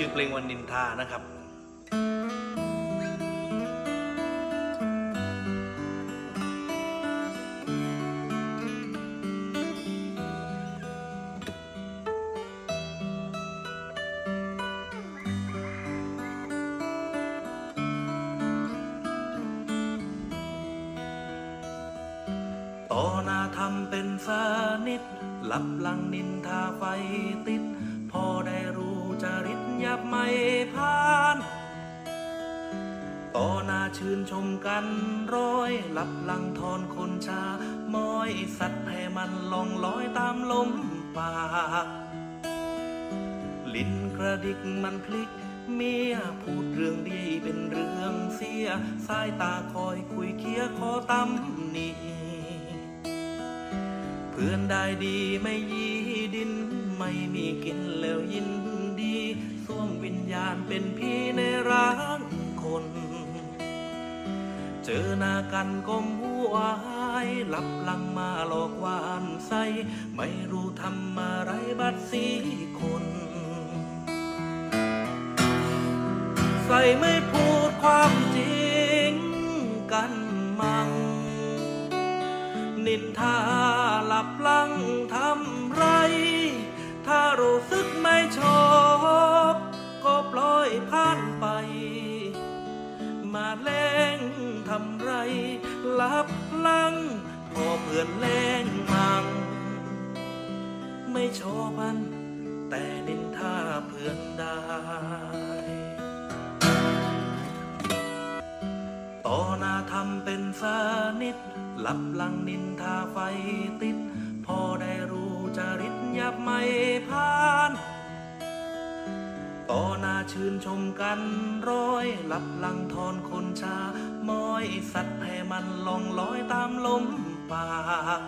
ชื่อเพลงวันนินทานะครับต่อหน้าทำเป็นสนิทหลับหลังนินทาไฟติด ไม่ผ่าน ต่อหน้าชื่นชมกันร้อยหลับหลังทอนคนชามอยสัตว์ให้มันลองลอยตามลมปาก ลิ้นกระดิกมันพลิกเมียพูดเรื่องดีเป็นเรื่องเสีย สายตาคอยคุยเคียคอตำหนีเพื่อนได้ดีไม่ยีดิน ไม่มีกินแล้วยิน สวมวิญญาณเป็นพี่ในร่างคน เจอหน้ากันก้มหัวหายหลับหลังมาหลอกวานใสไม่รู้ทำอะไรบัดสีคนใส่ไม่พูดความจริงกันมังนินทาหลับลังทำไร ถ้ารู้สึกไม่ชอบ ผ่านไป มาแรงทำไรหลับหลัง พอเพื่อนแรงมัง ไม่ชอบมัน แต่นินทาเพื่อนได้ ต่อหน้าทำเป็นสนิทหลับหลังนินทาไฟติด พอได้รู้จริตยับไม่ผ่าน ต่อหน้าชื่นชมกันร้อยหลับหลังทอนคนชา ม้อยสัตว์ให้มันลองลอยตามลมปาก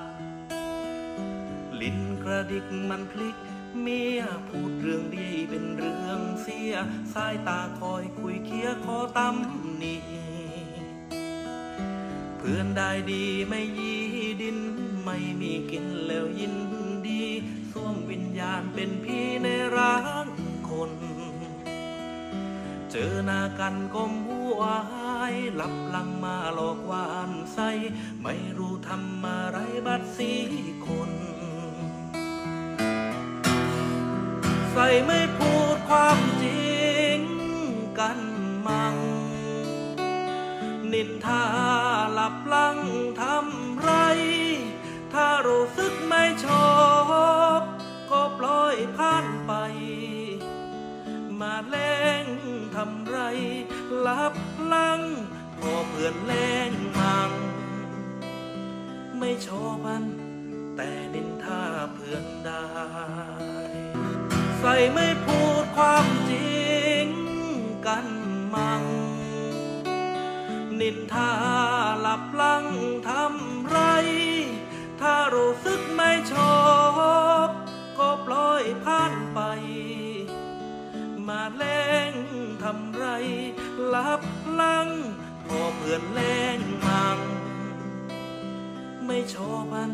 ลิ้นกระดิกมันพลิก เมียพูดเรื่องดีเป็นเรื่องเสีย สายตาคอยคุยเคียคอตำหนีเพื่อนได้ดีไม่ยีดิน ไม่มีกินแล้วยินดีสวมวิญญาณเป็นพี่ใน เจอหน้ากันก้มหัวหายหลับหลังมาหลอกวานใสไม่รู้ทำอะไรบัดสีคน ใส่ไม่พูดความจริงกันมังนินทาหลับหลังทำไร ถ้ารู้สึกไม่ชอบ พอเพื่อนแรงมัง ไม่ชอบมัน แต่นินทาเพื่อนได้ ใส่ไม่พูดความจริงกันมัง นินทาหลับลังทำไร ถ้ารู้สึกไม่ชอบ ก็ปล่อยผ่านไป มาแรงทำไรหลับลัง พอเพื่อนแรงมัง ไม่ชอบมัน